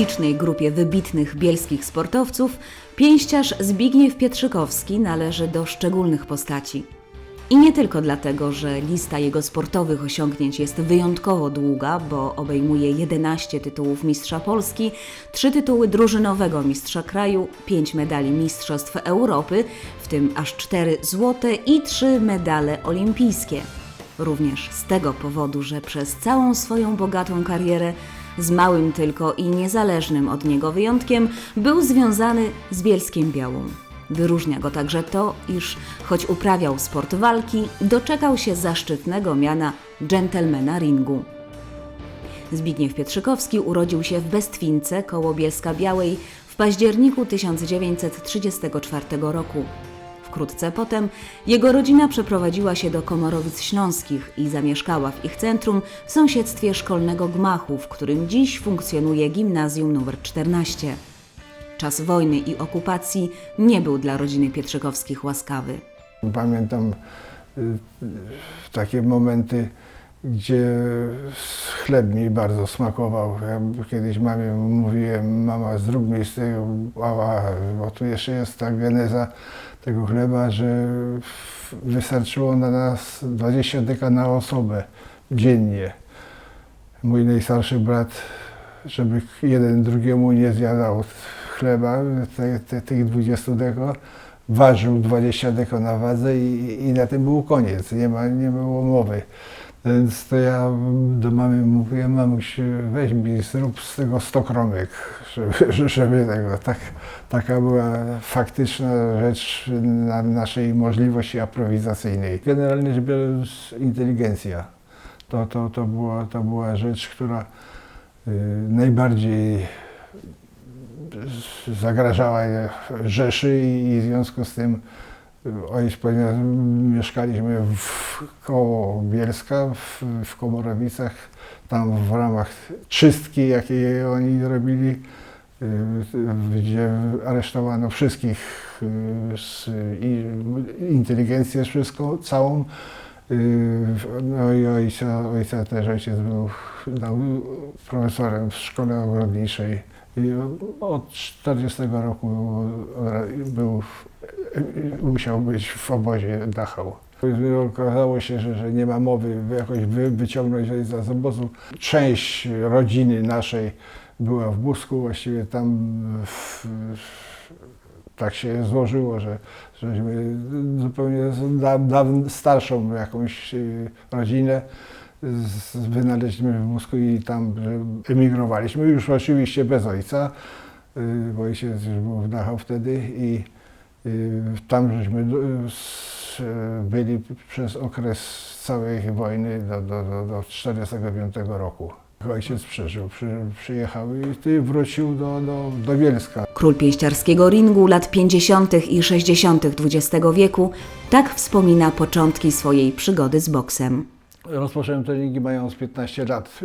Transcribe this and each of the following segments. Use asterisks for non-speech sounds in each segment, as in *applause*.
licznej grupie wybitnych bielskich sportowców, pięściarz Zbigniew Pietrzykowski należy do szczególnych postaci. I nie tylko dlatego, że lista jego sportowych osiągnięć jest wyjątkowo długa, bo obejmuje 11 tytułów Mistrza Polski, 3 tytuły drużynowego Mistrza Kraju, 5 medali Mistrzostw Europy, w tym aż 4 złote i 3 medale olimpijskie. Również z tego powodu, że przez całą swoją bogatą karierę, z małym tylko i niezależnym od niego wyjątkiem, był związany z Bielskiem Białą. Wyróżnia go także to, iż choć uprawiał sport walki, doczekał się zaszczytnego miana dżentelmena ringu. Zbigniew Pietrzykowski urodził się w Bestwince koło Bielska Białej w październiku 1934 roku. Wkrótce potem jego rodzina przeprowadziła się do Komorowic Śląskich i zamieszkała w ich centrum w sąsiedztwie szkolnego gmachu, w którym dziś funkcjonuje gimnazjum nr 14. Czas wojny i okupacji nie był dla rodziny Pietrzykowskich łaskawy. Pamiętam y, takie momenty, gdzie chleb mi bardzo smakował. Ja kiedyś mamie mówiłem, mama zrób mi z tego, bo tu jeszcze jest ta geneza tego chleba, że wystarczyło na nas 20 deka na osobę dziennie. Mój najstarszy brat, żeby jeden drugiemu nie zjadał chleba, te, te, tych 20 deko, ważył 20 deko na wadze i, i na tym był koniec, nie, ma, nie było mowy. Więc to ja do mamy mówiłem, mamuś weź mi zrób z tego 100 kromek, żeby, *laughs* żeby tego, tak, taka była faktyczna rzecz na naszej możliwości aprowizacyjnej. Generalnie rzecz biorąc inteligencja, to, to, to, była, to była rzecz, która y, najbardziej zagrażała Rzeszy i w związku z tym ojciec, ponieważ mieszkaliśmy w, koło Bielska, w, w Komorowicach, tam w ramach czystki, jakiej oni robili, y, gdzie aresztowano wszystkich, y, i inteligencję wszystko, całą. Y, No i ojca, ojca też ojciec był był profesorem w szkole ogrodniczej. Od 40 roku był, musiał być w obozie Dachau. Okazało się, że, że nie ma mowy jakoś wy, wyciągnąć z obozu. Część rodziny naszej była w Busku, właściwie tam w, tak się złożyło, że żeśmy zupełnie da, da, starszą jakąś y, rodzinę wynaleźliśmy w Busku i tam emigrowaliśmy, już oczywiście bez ojca, y, bo ojciec już był w Dachau wtedy i y, tam żeśmy byli przez okres całej wojny do, do, do, do 45 roku. Ojciec przeżył, przy, przyjechał i wrócił do, do, do Bielska. Król pięściarskiego ringu lat 50. i 60. XX wieku tak wspomina początki swojej przygody z boksem. Rozpocząłem treningi mając 15 lat.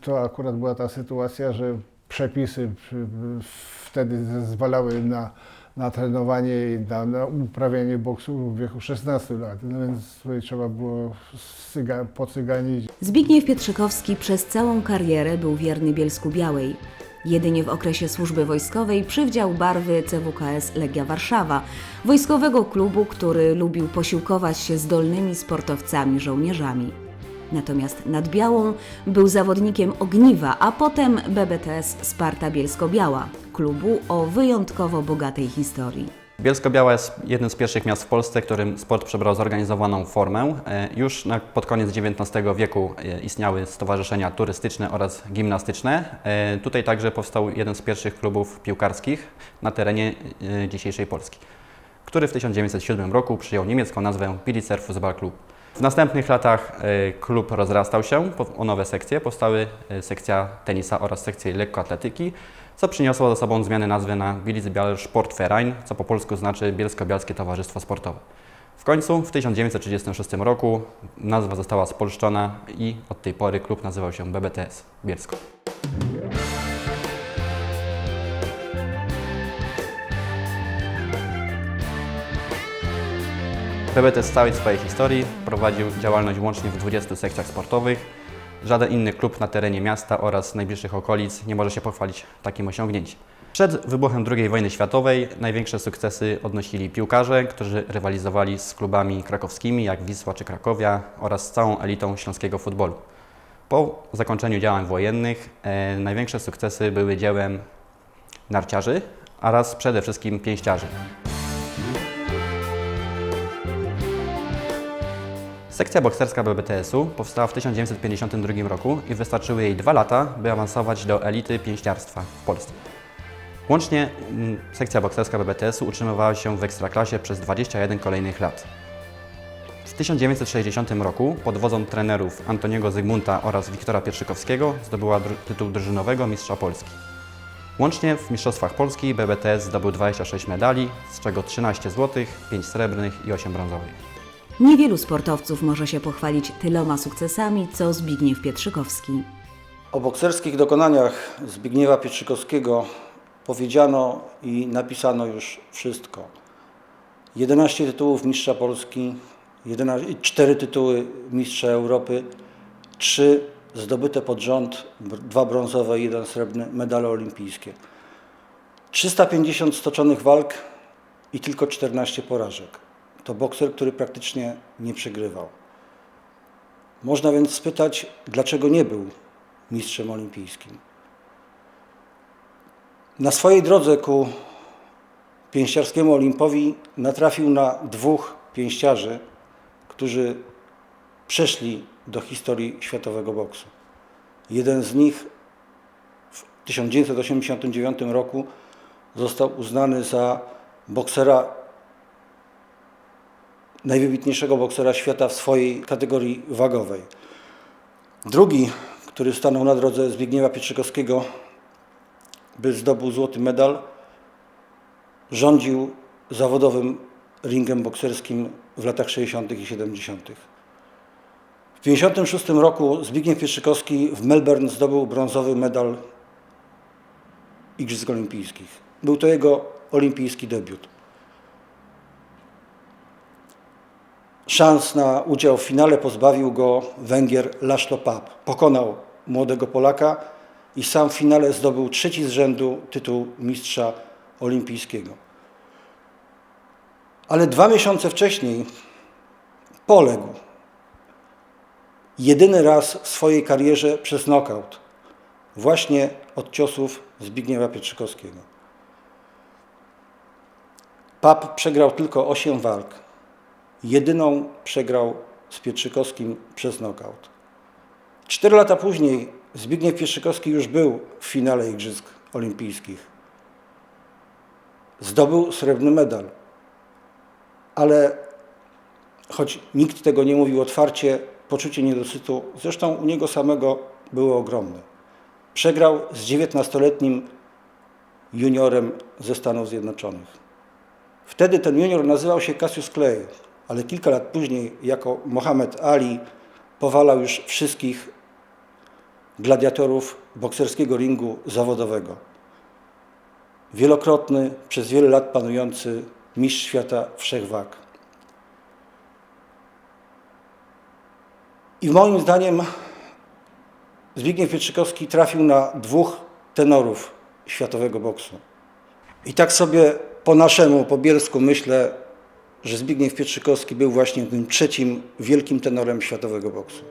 To akurat była ta sytuacja, że przepisy wtedy zezwalały na, na trenowanie i na, na uprawianie boksu w wieku 16 lat. No więc tutaj trzeba było cyga, pocyganić. Zbigniew Pietrzykowski przez całą karierę był wierny Bielsku Białej. Jedynie w okresie służby wojskowej przywdział barwy CWKS Legia Warszawa, wojskowego klubu, który lubił posiłkować się zdolnymi sportowcami żołnierzami. Natomiast nad Białą był zawodnikiem Ogniwa, a potem BBTS Sparta Bielsko-Biała, klubu o wyjątkowo bogatej historii. Bielsko-Biała jest jednym z pierwszych miast w Polsce, którym sport przybrał zorganizowaną formę. E, Już na, pod koniec XIX wieku e, istniały stowarzyszenia turystyczne oraz gimnastyczne. E, Tutaj także powstał jeden z pierwszych klubów piłkarskich na terenie dzisiejszej Polski, który w 1907 roku przyjął niemiecką nazwę Bilicer Fußball Club. W następnych latach klub rozrastał się o nowe sekcje. Powstały sekcja tenisa oraz sekcja lekkoatletyki, co przyniosło za sobą zmianę nazwy na Bielizbialer Sportverein, co po polsku znaczy Bielsko-Bialskie Towarzystwo Sportowe. W końcu w 1936 roku nazwa została spolszczona i od tej pory klub nazywał się BBTS Bielsko. BBTS w całej swojej historii prowadził działalność łącznie w 20 sekcjach sportowych. Żaden inny klub na terenie miasta oraz najbliższych okolic nie może się pochwalić takim osiągnięciem. Przed wybuchem II wojny światowej największe sukcesy odnosili piłkarze, którzy rywalizowali z klubami krakowskimi jak Wisła czy Krakowia oraz z całą elitą śląskiego futbolu. Po zakończeniu działań wojennych e, największe sukcesy były dziełem narciarzy oraz przede wszystkim pięściarzy. Sekcja bokserska BBTS-u powstała w 1952 roku i wystarczyły jej dwa lata, by awansować do elity pięściarstwa w Polsce. Łącznie mm, sekcja bokserska BBTS-u utrzymywała się w ekstraklasie przez 21 kolejnych lat. W 1960 roku pod wodzą trenerów Antoniego Zygmunta oraz Wiktora Pierszykowskiego zdobyła dru- tytuł drużynowego mistrza Polski. Łącznie w Mistrzostwach Polski BBTS zdobył 26 medali, z czego 13 złotych, 5 srebrnych i 8 brązowych. Niewielu sportowców może się pochwalić tyloma sukcesami, co Zbigniew Pietrzykowski. O bokserskich dokonaniach Zbigniewa Pietrzykowskiego powiedziano i napisano już wszystko. 11 tytułów mistrza Polski, 11, 4 tytuły mistrza Europy, 3 zdobyte pod rząd, br- dwa brązowe i jeden srebrny medale olimpijskie. 350 stoczonych walk i tylko 14 porażek. To bokser, który praktycznie nie przegrywał. Można więc spytać, dlaczego nie był mistrzem olimpijskim. Na swojej drodze ku pięściarskiemu Olimpowi natrafił na dwóch pięściarzy, którzy przeszli do historii światowego boksu. Jeden z nich w 1989 roku został uznany za boksera, najwybitniejszego boksera świata w swojej kategorii wagowej. Drugi, który stanął na drodze Zbigniewa Pietrzykowskiego, by zdobył złoty medal, rządził zawodowym ringiem bokserskim w latach 60. i 70. W 1956 roku Zbigniew Pietrzykowski w Melbourne zdobył brązowy medal Igrzysk Olimpijskich. Był to jego olimpijski debiut. Szans na udział w finale pozbawił go Węgier Laszlo Pap. Pokonał młodego Polaka i sam w finale zdobył trzeci z rzędu tytuł mistrza olimpijskiego. Ale dwa miesiące wcześniej poległ jedyny raz w swojej karierze przez knockout, właśnie od ciosów Zbigniewa Pietrzykowskiego. Pap przegrał tylko 8 walk. Jedyną przegrał z Pietrzykowskim przez knockout. Cztery lata później Zbigniew Pietrzykowski już był w finale Igrzysk Olimpijskich. Zdobył srebrny medal. Ale choć nikt tego nie mówił otwarcie, poczucie niedosytu, zresztą u niego samego było ogromne. Przegrał z 19-letnim juniorem ze Stanów Zjednoczonych. Wtedy ten junior nazywał się Cassius Clay, ale kilka lat później jako Mohamed Ali powalał już wszystkich gladiatorów bokserskiego ringu zawodowego. Wielokrotny, przez wiele lat panujący mistrz świata wszechwag. I moim zdaniem Zbigniew Pietrzykowski trafił na dwóch tenorów światowego boksu. I tak sobie po naszemu, po bielsku myślę, że Zbigniew Pietrzykowski był właśnie tym trzecim wielkim tenorem światowego boksu.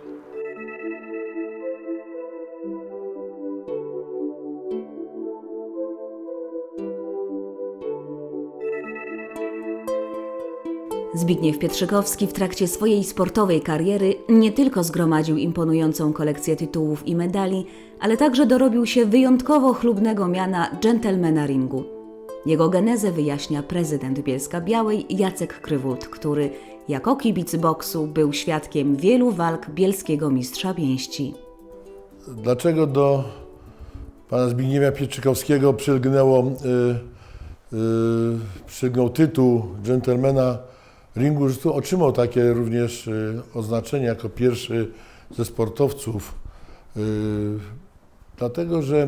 Zbigniew Pietrzykowski w trakcie swojej sportowej kariery nie tylko zgromadził imponującą kolekcję tytułów i medali, ale także dorobił się wyjątkowo chlubnego miana dżentelmena ringu. Jego genezę wyjaśnia prezydent Bielska Białej Jacek Krywut, który jako kibic boksu był świadkiem wielu walk bielskiego mistrza pięści. Dlaczego do pana Zbigniewa Pietrzykowskiego przylgnęło, y, y, przylgnął tytuł dżentelmena ringu, że tu otrzymał takie również y, oznaczenie jako pierwszy ze sportowców. Y, dlatego, że y,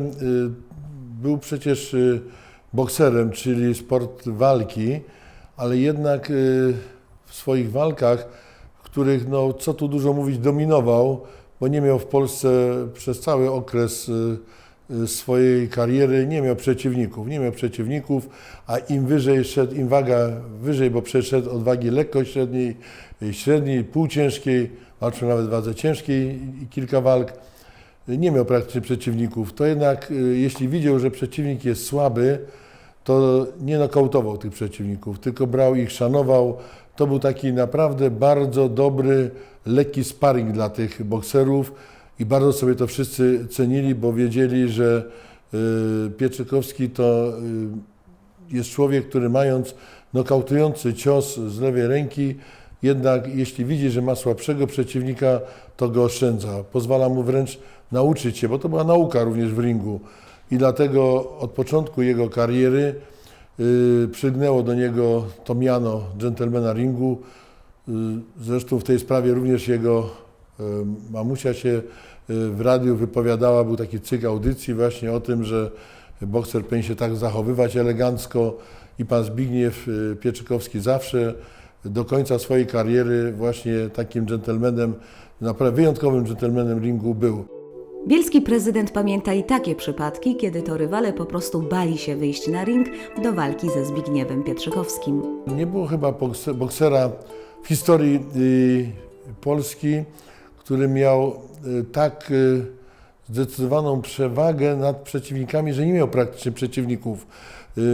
był przecież y, bokserem, czyli sport walki, ale jednak y, w swoich walkach, w których, no, co tu dużo mówić, dominował, bo nie miał w Polsce przez cały okres y, y, swojej kariery, nie miał przeciwników, nie miał przeciwników, a im wyżej szedł, im waga wyżej, bo przeszedł od wagi lekko średniej, średniej, półciężkiej, walczył nawet w wadze ciężkiej i kilka walk, nie miał praktycznie przeciwników. To jednak, y, jeśli widział, że przeciwnik jest słaby, to nie nokautował tych przeciwników, tylko brał ich, szanował. To był taki naprawdę bardzo dobry, lekki sparring dla tych bokserów i bardzo sobie to wszyscy cenili, bo wiedzieli, że y, Pieczykowski to y, jest człowiek, który mając nokautujący cios z lewej ręki, jednak jeśli widzi, że ma słabszego przeciwnika, to go oszczędza. Pozwala mu wręcz nauczyć się, bo to była nauka również w ringu. I dlatego od początku jego kariery y, przygnęło do niego to miano dżentelmena ringu. Y, zresztą w tej sprawie również jego y, mamusia się y, w radiu wypowiadała. Był taki cykl audycji właśnie o tym, że bokser powinien się tak zachowywać elegancko i pan Zbigniew y, Pieczykowski zawsze do końca swojej kariery właśnie takim dżentelmenem, naprawdę wyjątkowym dżentelmenem ringu był. Bielski prezydent pamięta i takie przypadki, kiedy to rywale po prostu bali się wyjść na ring do walki ze Zbigniewem Pietrzykowskim. Nie było chyba bokse- boksera w historii y, Polski, który miał y, tak y, zdecydowaną przewagę nad przeciwnikami, że nie miał praktycznie przeciwników.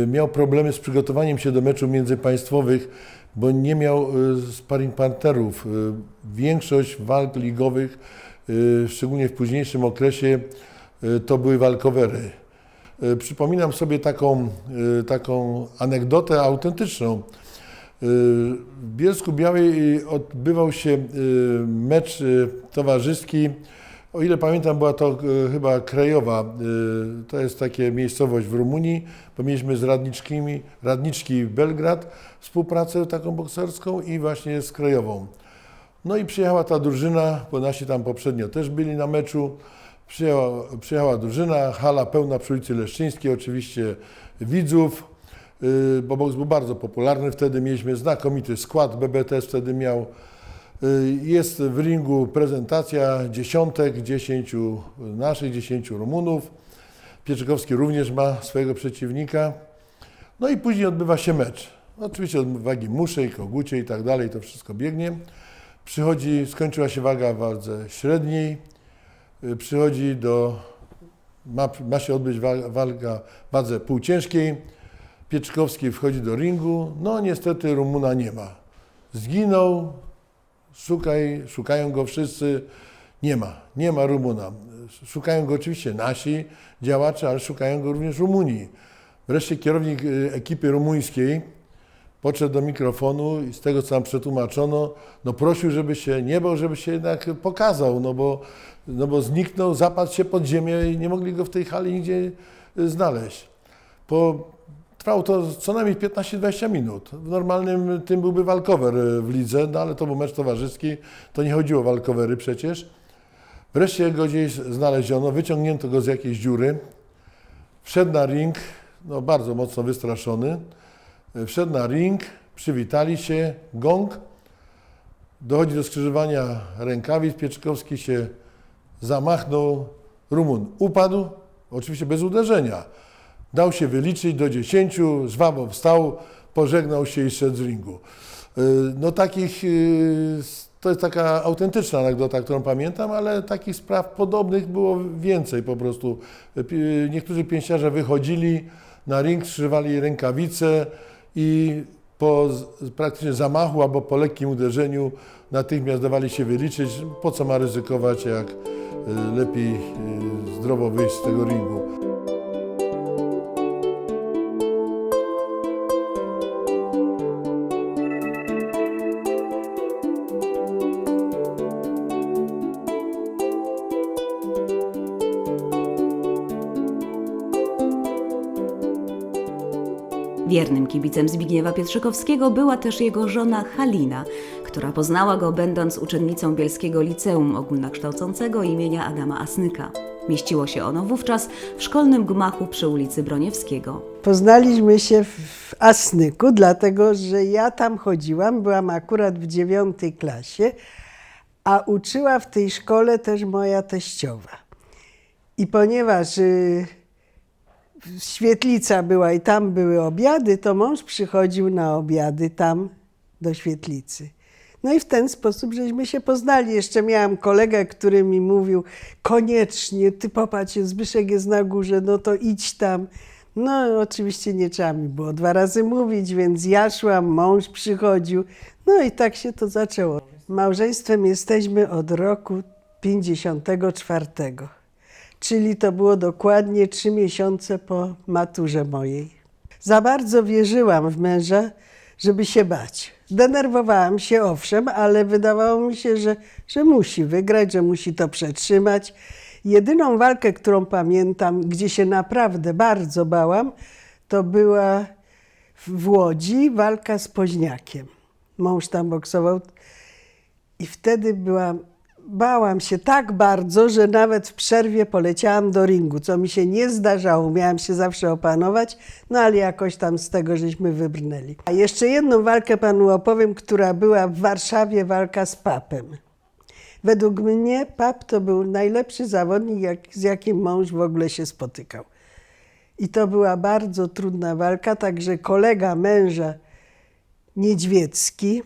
Miał problemy z przygotowaniem się do meczów międzypaństwowych, bo nie miał sparring partnerów. Większość walk ligowych, szczególnie w późniejszym okresie, y, to były walkowery. Y, Przypominam sobie taką, y, taką anegdotę autentyczną. Y, W Bielsku Białej y, odbywał się y, mecz y, towarzyski. O ile pamiętam, była to y, chyba Krajowa. y, To jest takie miejscowość w Rumunii. Bo mieliśmy z radniczkimi, radniczki Belgrad współpracę taką bokserską i właśnie z Krajową. No i przyjechała ta drużyna, bo nasi tam poprzednio też byli na meczu. Przyjechała, przyjechała drużyna, hala pełna przy ulicy Leszczyńskiej, oczywiście widzów, yy, bo boks był bardzo popularny wtedy. Mieliśmy znakomity skład, BBTS wtedy miał. Yy, Jest w ringu prezentacja dziesiątek, dziesięciu naszych, dziesięciu Rumunów. Pieczykowski również ma swojego przeciwnika. No i później odbywa się mecz. Oczywiście od wagi muszej, kogucie i tak dalej, to wszystko biegnie. Przychodzi, skończyła się waga w wadze średniej, y, przychodzi do, ma, ma się odbyć wa- walka w wadze półciężkiej. Pieczykowski wchodzi do ringu, no niestety Rumuna nie ma. Zginął, szukaj, szukają go wszyscy, nie ma, nie ma Rumuna. Szukają go oczywiście nasi działacze, ale szukają go również Rumuni. Wreszcie kierownik y, ekipy rumuńskiej podszedł do mikrofonu i z tego, co nam przetłumaczono, no prosił, żeby się nie bał, żeby się jednak pokazał, no bo, no bo zniknął, zapadł się pod ziemię i nie mogli go w tej hali nigdzie y, znaleźć. Po, trwało to co najmniej 15-20 minut. W normalnym tym byłby walkover y, w lidze, no ale to był mecz towarzyski, to nie chodziło o walkowery przecież. Wreszcie go gdzieś znaleziono, wyciągnięto go z jakiejś dziury, wszedł na ring, no bardzo mocno wystraszony, Wszedł na ring, przywitali się, gong. Dochodzi do skrzyżowania rękawic. Pieczykowski się zamachnął. Rumun upadł, oczywiście bez uderzenia. Dał się wyliczyć do 10, żwawo wstał, pożegnał się i szedł z ringu. Y, No takich, y, to jest taka autentyczna anegdota, którą pamiętam, ale takich spraw podobnych było więcej po prostu. Niektórzy pięściarze wychodzili na ring, skrzyżowali rękawice i po praktycznie zamachu albo po lekkim uderzeniu natychmiast dawali się wyliczyć, po co ma ryzykować, jak y, lepiej y, zdrowo wyjść z tego ringu. Wiernym kibicem Zbigniewa Pietrzykowskiego była też jego żona Halina, która poznała go będąc uczennicą Bielskiego Liceum Ogólnokształcącego imienia Adama Asnyka. Mieściło się ono wówczas w szkolnym gmachu przy ulicy Broniewskiego. Poznaliśmy się w Asnyku, dlatego że ja tam chodziłam, byłam akurat w dziewiątej klasie, a uczyła w tej szkole też moja teściowa. I ponieważ y, świetlica była i tam były obiady, to mąż przychodził na obiady tam do świetlicy. No i w ten sposób żeśmy się poznali. Jeszcze miałam kolegę, który mi mówił, koniecznie, ty popatrz, Zbyszek jest na górze, no to idź tam. No oczywiście nie trzeba mi było dwa razy mówić, więc ja szłam, mąż przychodził. No i tak się to zaczęło. Małżeństwem jesteśmy od roku 54, czyli to było dokładnie trzy miesiące po maturze mojej. Za bardzo wierzyłam w męża, żeby się bać. Denerwowałam się, owszem, ale wydawało mi się, że, że musi wygrać, że musi to przetrzymać. Jedyną walkę, którą pamiętam, gdzie się naprawdę bardzo bałam, to była w Łodzi walka z Poźniakiem. Mąż tam boksował i wtedy byłam, bałam się tak bardzo, że nawet w przerwie poleciałam do ringu, co mi się nie zdarzało. Miałam się zawsze opanować, no ale jakoś tam z tego żeśmy wybrnęli. A jeszcze jedną walkę panu opowiem, która była w Warszawie, walka z papem. Według mnie pap to był najlepszy zawodnik, jak, z jakim mąż w ogóle się spotykał. I to była bardzo trudna walka, także kolega męża Niedźwiecki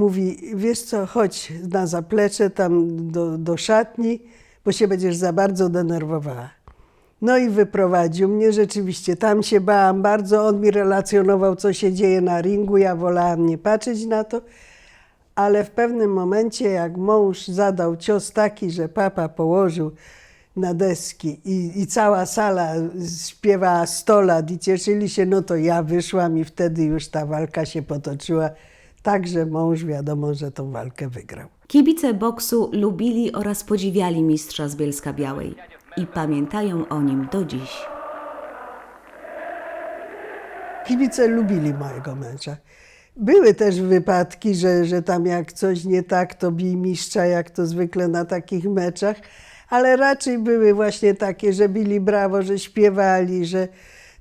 mówi, wiesz co, chodź na zaplecze tam do, do szatni, bo się będziesz za bardzo denerwowała. No i wyprowadził mnie, rzeczywiście, tam się bałam bardzo, on mi relacjonował, co się dzieje na ringu, ja wolałam nie patrzeć na to, ale w pewnym momencie, jak mąż zadał cios taki, że papa położył na deski i, i cała sala śpiewała 100 lat i cieszyli się, no to ja wyszłam i wtedy już ta walka się potoczyła. Także mąż wiadomo, że tą walkę wygrał. Kibice boksu lubili oraz podziwiali mistrza z Bielska Białej i pamiętają o nim do dziś. Kibice lubili mojego męża. Były też wypadki, że, że tam jak coś nie tak, to bij mistrza, jak to zwykle na takich meczach, ale raczej były właśnie takie, że bili brawo, że śpiewali, że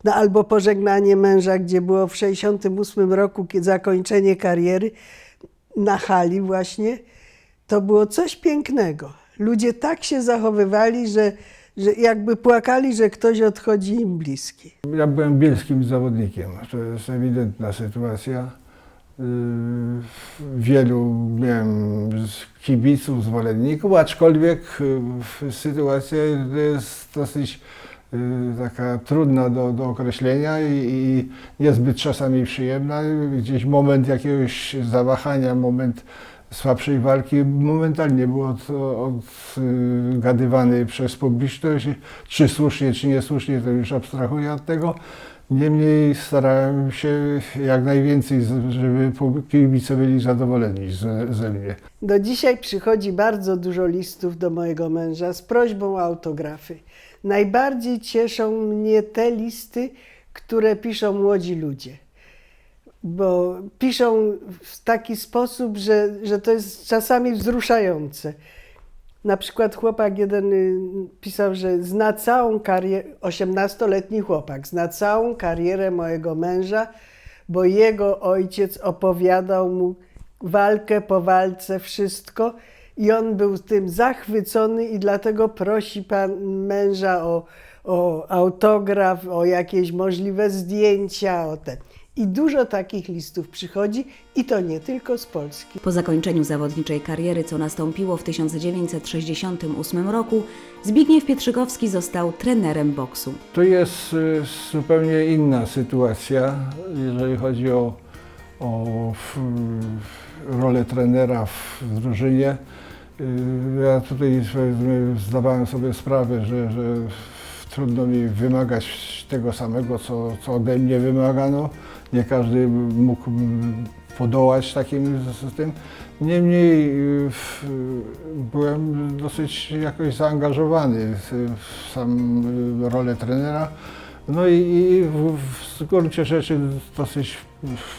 no albo pożegnanie męża, gdzie było w 68 roku zakończenie kariery na hali właśnie, to było coś pięknego. Ludzie tak się zachowywali, że, że jakby płakali, że ktoś odchodzi im bliski. Ja byłem bielskim zawodnikiem, to jest ewidentna sytuacja. Yy, Wielu miałem kibiców, zwolenników, aczkolwiek yy, sytuacja jest dosyć taka trudna do, do określenia i, i niezbyt czasami przyjemna. Gdzieś moment jakiegoś zawahania, moment słabszej walki momentalnie był od, odgadywany przez publiczność. Czy słusznie, czy niesłusznie, to już abstrahuję od tego. Niemniej starałem się jak najwięcej, żeby kibice byli zadowoleni ze, ze mnie. Do dzisiaj przychodzi bardzo dużo listów do mojego męża z prośbą o autografy. Najbardziej cieszą mnie te listy, które piszą młodzi ludzie. Bo piszą w taki sposób, że, że to jest czasami wzruszające. Na przykład chłopak jeden y, pisał, że zna całą karierę, 18-letni chłopak, zna całą karierę mojego męża, bo jego ojciec opowiadał mu walkę po walce, wszystko i on był tym zachwycony i dlatego prosi pan męża o, o autograf, o jakieś możliwe zdjęcia, o ten. I dużo takich listów przychodzi i to nie tylko z Polski. Po zakończeniu zawodniczej kariery, co nastąpiło w 1968 roku, Zbigniew Pietrzykowski został trenerem boksu. To jest y, zupełnie inna sytuacja, jeżeli chodzi o, o f, rolę trenera w drużynie. Y, Ja tutaj zdawałem sobie sprawę, że, że trudno mi wymagać tego samego, co, co ode mnie wymagano. Nie każdy mógł podołać takim z tym. Niemniej y, w- byłem dosyć jakoś zaangażowany w, w sam y, rolę trenera. No i, i w, w gruncie rzeczy dosyć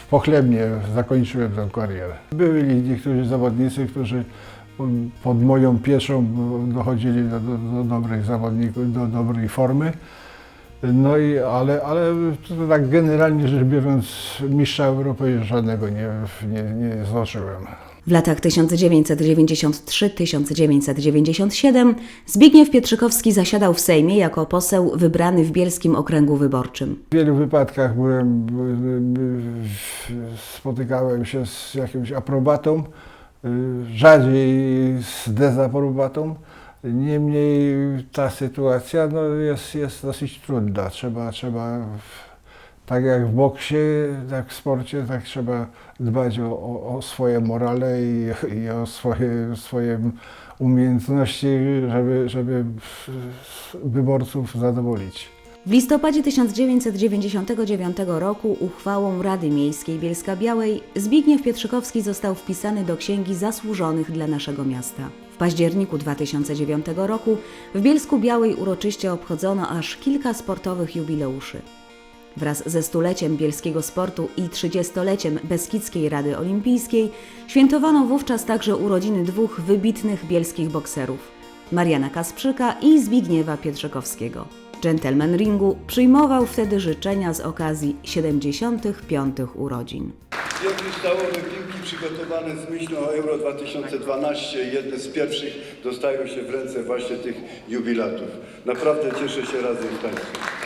pochlebnie zakończyłem tę karierę. Byli niektórzy zawodnicy, którzy pod moją pieczą dochodzili do, do, do dobrych zawodników, do dobrej formy. No i, ale, ale to tak generalnie rzecz biorąc, mistrza Europy żadnego nie, nie, nie zobaczyłem. W latach 1993-1997 Zbigniew Pietrzykowski zasiadał w Sejmie jako poseł wybrany w Bielskim Okręgu Wyborczym. W wielu wypadkach byłem, by- by- by- spotykałem się z jakąś aprobatą, rzadziej z dezaprobatą. Niemniej ta sytuacja no, jest, jest dosyć trudna. Trzeba, trzeba, tak jak w boksie, tak w sporcie, tak trzeba dbać o, o, o swoje morale i, i o swoje, swoje umiejętności, żeby, żeby wyborców zadowolić. W listopadzie 1999 roku uchwałą Rady Miejskiej Bielska Białej Zbigniew Pietrzykowski został wpisany do Księgi Zasłużonych dla naszego miasta. W październiku 2009 roku w Bielsku Białej uroczyście obchodzono aż kilka sportowych jubileuszy. Wraz ze stuleciem bielskiego sportu i trzydziestoleciem Beskidzkiej Rady Olimpijskiej świętowano wówczas także urodziny dwóch wybitnych bielskich bokserów Mariana Kasprzyka i Zbigniewa Pietrzykowskiego. Gentleman Ringu przyjmował wtedy życzenia z okazji 75. urodzin. Wielkie stałowe piłki przygotowane z myślą o Euro 2012, jedne z pierwszych dostają się w ręce właśnie tych jubilatów. Naprawdę cieszę się razem z Państwem.